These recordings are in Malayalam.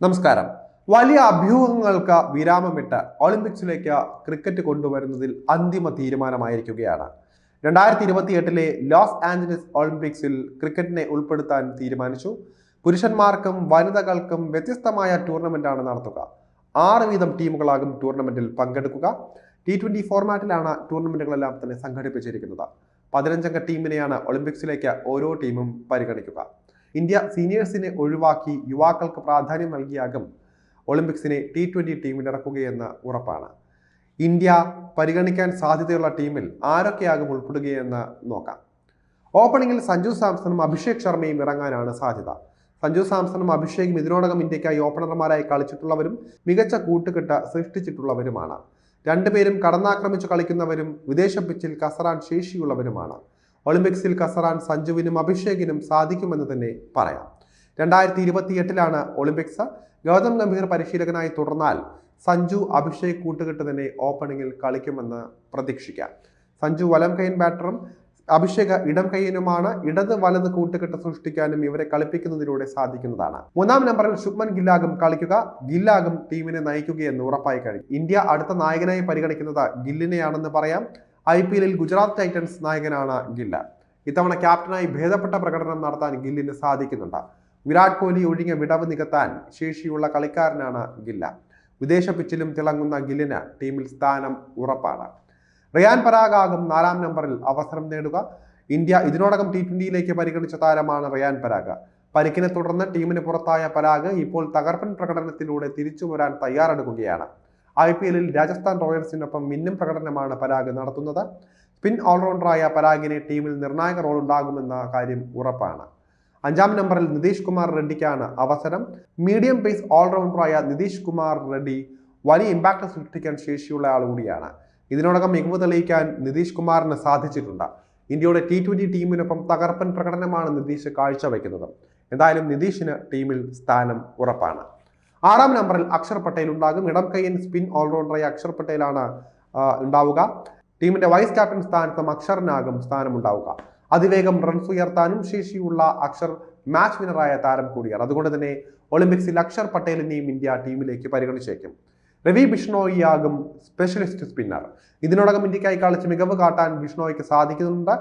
നമസ്കാരം. വലിയ അഭ്യൂഹങ്ങൾക്ക് വിരാമമിട്ട് ഒളിമ്പിക്സിലേക്ക് ക്രിക്കറ്റ് കൊണ്ടുവരുന്നതിൽ അന്തിമ തീരുമാനമായിരിക്കുകയാണ്. രണ്ടായിരത്തി ഇരുപത്തി എട്ടിലെ ലോസ് ആഞ്ചലസ് ഒളിമ്പിക്സിൽ ക്രിക്കറ്റിനെ ഉൾപ്പെടുത്താൻ തീരുമാനിച്ചു. പുരുഷന്മാർക്കും വനിതകൾക്കും വ്യത്യസ്തമായ ടൂർണമെന്റാണ് നടത്തുക. ആറ് വീതം ടീമുകളാകും ടൂർണമെന്റിൽ പങ്കെടുക്കുക. ടി ട്വന്റി ഫോർമാറ്റിലാണ് ടൂർണമെന്റുകളെല്ലാം തന്നെ സംഘടിപ്പിച്ചിരിക്കുന്നത്. പതിനഞ്ചംഗ ടീമിനെയാണ് ഒളിമ്പിക്സിലേക്ക് ഓരോ ടീമും പരിഗണിക്കുക. ഇന്ത്യ സീനിയേഴ്സിനെ ഒഴിവാക്കി യുവാക്കൾക്ക് പ്രാധാന്യം നൽകിയാകും ഒളിമ്പിക്സിനെ ടി ട്വന്റി ടീമിനിറക്കുകയെന്ന് ഉറപ്പാണ്. ഇന്ത്യ പരിഗണിക്കാൻ സാധ്യതയുള്ള ടീമിൽ ആരൊക്കെയാകും ഉൾപ്പെടുകയെന്ന് നോക്കാം. ഓപ്പണിംഗിൽ സഞ്ജു സാംസണും അഭിഷേക് ശർമ്മയും ഇറങ്ങാനാണ് സാധ്യത. സഞ്ജു സാംസണും അഭിഷേകും ഇതിനോടകം ഇന്ത്യക്കായി ഓപ്പണർമാരായി കളിച്ചിട്ടുള്ളവരും മികച്ച കൂട്ടുകെട്ട് സൃഷ്ടിച്ചിട്ടുള്ളവരുമാണ്. രണ്ടുപേരും കടന്നാക്രമിച്ചു കളിക്കുന്നവരും വിദേശ പിച്ചിൽ കസറാൻ ശേഷിയുള്ളവരുമാണ്. ഒളിമ്പിക്സിൽ കസറാൻ സഞ്ജുവിനും അഭിഷേകിനും സാധിക്കുമെന്ന് തന്നെ പറയാം. രണ്ടായിരത്തി ഇരുപത്തിയെട്ടിലാണ് ഒളിമ്പിക്സ്. ഗൗതം ഗംഭീർ പരിശീലകനായി തുടർന്നാൽ സഞ്ജു അഭിഷേക് കൂട്ടുകെട്ട് തന്നെ ഓപ്പണിംഗിൽ കളിക്കുമെന്ന് പ്രതീക്ഷിക്കാം. സഞ്ജു വലം കൈൻ ബാറ്ററും അഭിഷേക് ഇടം കൈയനുമാണ്. ഇടത് വലത് കൂട്ടുകെട്ട് സൃഷ്ടിക്കാനും ഇവരെ കളിപ്പിക്കുന്നതിലൂടെ സാധിക്കുന്നതാണ്. മൂന്നാം നമ്പറിൽ ശുഭ്മൻ ഗില്ലാകും കളിക്കുക. ഗില്ലാകും ടീമിനെ നയിക്കുകയെന്ന് ഉറപ്പായി കഴിഞ്ഞു. ഇന്ത്യ അടുത്ത നായകനായി പരിഗണിക്കുന്നത് ഗില്ലിനെയാണെന്ന് പറയാം. ഐ പി എല്ലിൽ ഗുജറാത്ത് ടൈറ്റൻസ് നായകനാണ് ഗില്ല. ഇത്തവണ ക്യാപ്റ്റനായി ഭേദപ്പെട്ട പ്രകടനം നടത്താൻ ഗില്ലിന് സാധിക്കുന്നുണ്ട്. വിരാട് കോഹ്ലി ഒഴിഞ്ഞ വിടവ് നികത്താൻ ശേഷിയുള്ള കളിക്കാരനാണ് ഗില്ല. വിദേശ പിച്ചിലും തിളങ്ങുന്ന ഗില്ലിന് ടീമിൽ സ്ഥാനം ഉറപ്പാണ്. റിയാൻ പരാഗാകും നാലാം നമ്പറിൽ അവസരം നേടുക. ഇന്ത്യ ഇതിനോടകം ടി ട്വന്റിയിലേക്ക് പരിഗണിച്ച താരമാണ് റിയാൻ പരാഗ്. പരിക്കിനെ തുടർന്ന് ടീമിന് പുറത്തായ പരാഗ് ഇപ്പോൾ തകർപ്പൻ പ്രകടനത്തിലൂടെ തിരിച്ചു വരാൻ തയ്യാറെടുക്കുകയാണ്. ഐ പി എല്ലിൽ രാജസ്ഥാൻ റോയൽസിനൊപ്പം മിന്നും പ്രകടനമാണ് പരാഗ് നടത്തുന്നത്. സ്പിൻ ഓൾറൗണ്ടറായ പരാഗിന് ടീമിൽ നിർണായക റോൾ ഉണ്ടാകുമെന്ന കാര്യം ഉറപ്പാണ്. അഞ്ചാം നമ്പറിൽ നിതീഷ് കുമാർ റെഡ്ഡിക്കാണ് അവസരം. മീഡിയം പേസ് ഓൾറൗണ്ടറായ നിതീഷ് കുമാർ റെഡ്ഡി വലിയ ഇമ്പാക്ട് സൃഷ്ടിക്കാൻ ശേഷിയുള്ള ആൾ കൂടിയാണ്. ഇതിനോടകം മികവ് തെളിയിക്കാൻ നിതീഷ് കുമാറിന് സാധിച്ചിട്ടുണ്ട്. ഇന്ത്യയുടെ ടി ട്വന്റി ടീമിനൊപ്പം തകർപ്പൻ പ്രകടനമാണ് നിതീഷ് കാഴ്ചവെക്കുന്നത്. എന്തായാലും നിതീഷിന് ടീമിൽ സ്ഥാനം ഉറപ്പാണ്. ആറാം നമ്പറിൽ അക്ഷർ പട്ടേൽ ഉണ്ടാകും. ഇടം കൈയൻ സ്പിൻ ഓൾറൗണ്ടറായ അക്ഷർ പട്ടേലാണ് ഉണ്ടാവുക. ടീമിന്റെ വൈസ് ക്യാപ്റ്റൻ സ്ഥാനത്തും അക്ഷറിനാകും സ്ഥാനമുണ്ടാവുക അതിവേഗം റൺസ് ഉയർത്താനും ശേഷിയുള്ള അക്ഷർ മാച്ച് വിന്നറായ താരം കൂടിയാണ്. അതുകൊണ്ട് തന്നെ ഒളിമ്പിക്സിൽ അക്ഷർ പട്ടേലിനെയും ഇന്ത്യ ടീമിലേക്ക് പരിഗണിച്ചേക്കും. രവി ബിഷ്ണോയിയാകും സ്പെഷ്യലിസ്റ്റ് സ്പിന്നർ ഇതിനോടകം ഇന്ത്യക്കായി കളിച്ച് മികവ് കാട്ടാൻ ബിഷ്ണോയ്ക്ക് സാധിക്കുന്നുണ്ട്.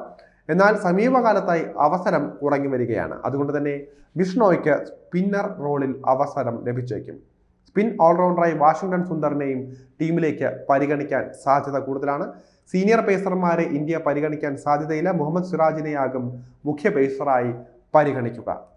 എന്നാൽ സമീപകാലത്തായി അവസരം കുറഞ്ഞു വരികയാണ്. അതുകൊണ്ട് തന്നെ ബിഷ്ണോയ്ക്ക് സ്പിന്നർ റോളിൽ അവസരം ലഭിച്ചേക്കും. സ്പിൻ ഓൾറൗണ്ടറായി വാഷിംഗ്ടൺ സുന്ദറിനെയും ടീമിലേക്ക് പരിഗണിക്കാൻ സാധ്യത കൂടുതലാണ്. സീനിയർ പേസർമാരെ ഇന്ത്യ പരിഗണിക്കാൻ സാധ്യതയില്ല. മുഹമ്മദ് സിറാജിനെയാകും മുഖ്യ പേസറായി പരിഗണിക്കുക.